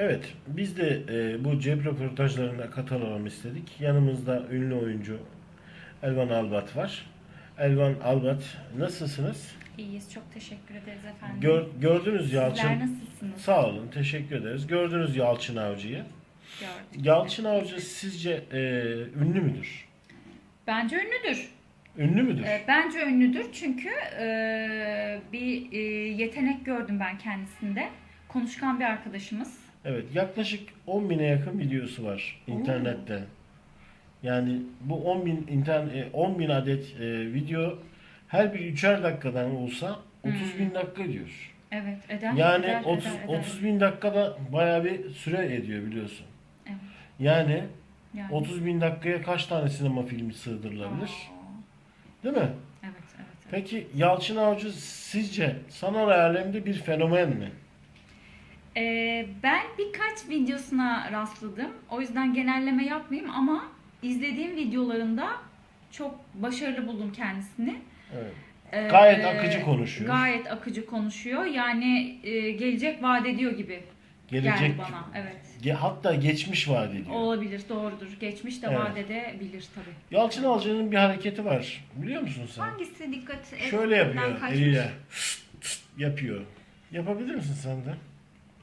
Evet, biz de e, bu cep röportajlarına katılalım istedik. Yanımızda ünlü oyuncu Elvan Albat var. Elvan Albat, nasılsınız? İyiyiz. Çok teşekkür ederiz efendim. Gör, gördünüz Yalçın. Sizler nasılsınız? Sağ olun, teşekkür ederiz. Gördünüz Yalçın Avcı'yı. Gördük. Yalçın Avcı sizce e, ünlü müdür? Bence ünlüdür. Ünlü müdür? Ee, Bence ünlüdür çünkü e, bir e, yetenek gördüm ben kendisinde. Konuşkan bir arkadaşımız. Evet, yaklaşık 10 bine yakın videosu var internette. Yani bu 10 bin internet 10 bin adet e, video her bir üçer dakikadan olsa 30 bin dakika ediyor. Evet, eder. Yani eder, 30 eder, eder. 30 bin dakikada bayağı bir süre ediyor biliyorsun. Evet. Yani Yani. 30 bin dakikaya kaç tane sinema filmi sığdırılabilir? Aa, Değil mi? Evet, evet. evet. Peki Yalçın Avcı sizce sanal alemde bir fenomen mi? Ee, ben birkaç videosuna rastladım. O yüzden genelleme yapmayayım ama izlediğim videolarında çok başarılı buldum kendisini. Evet. Ee, Gayet akıcı konuşuyor. Gayet akıcı konuşuyor. Yani e, gelecek vaat ediyor gibi Gelecek geldi bana. Evet. Ge- hatta geçmiş vaat ediyor. Olabilir, doğrudur. Geçmiş de Evet. vaat edebilir tabii. Yalçın Avcı'nın bir hareketi var. Biliyor musun sen? Hangisi dikkat Şöyle etmeden yapıyor eliyle. yapıyor. Yapabilir misin sen de?